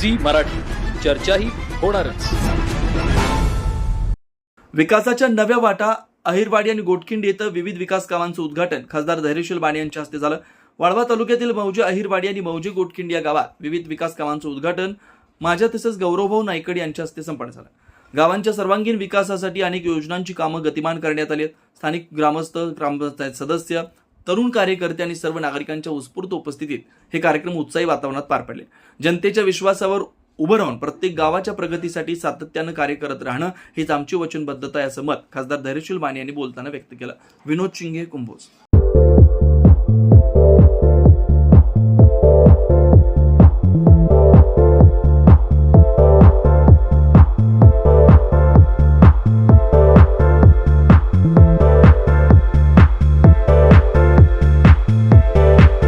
Zee Marathi. चर्चाही होणारच. विकासाच्या नव्या वाटा अहिरवाडी आणि गोटखिंड इथं विविध विकास कामांचं उद्घाटन. खासदार धैर्यशील बाणे यांच्या हस्ते झालं. वाळवा तालुक्यातील मौजे अहिरवाडी आणि मौजे गोटखिंड या गावात विविध विकास कामांचं उद्घाटन माझ्या तसंच गौरवभाऊ नायकड यांच्या हस्ते संपन्न झालं. गावांच्या सर्वांगीण विकासासाठी अनेक योजनांची कामं गतिमान करण्यात आली आहेत. स्थानिक ग्रामस्थ ग्रामपंचायत सदस्य तरुण कार्यकर्ते आणि सर्व नागरिकांच्या उत्स्फूर्त उपस्थितीत हे कार्यक्रम उत्साही वातावरणात पार पडले. जनतेच्या विश्वासावर उभं राहून प्रत्येक गावाच्या प्रगतीसाठी सातत्यानं कार्य करत राहणं हीच आमची वचनबद्धता आहे असं मत खासदार धैर्यशील माने यांनी बोलताना व्यक्त केलं. विनोद चिंगे कुंभोज.